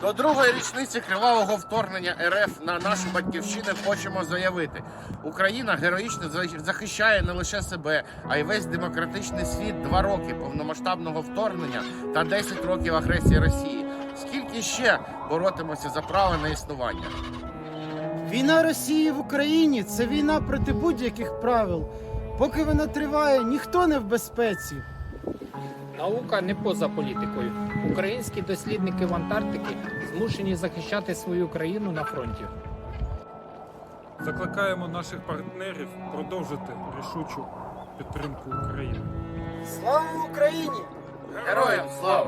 До другої річниці кривавого вторгнення РФ на нашу батьківщину хочемо заявити: Україна героїчно захищає не лише себе, а й весь демократичний світ два роки повномасштабного вторгнення та 10 років агресії Росії. Скільки ще боротимося за право на існування? Війна Росії в Україні це війна проти будь-яких правил. Поки вона триває, ніхто не в безпеці. Наука не поза політикою. Українські дослідники в Антарктиці змушені захищати свою країну на фронті. Закликаємо наших партнерів продовжити рішучу підтримку України. Слава Україні! Героям слава!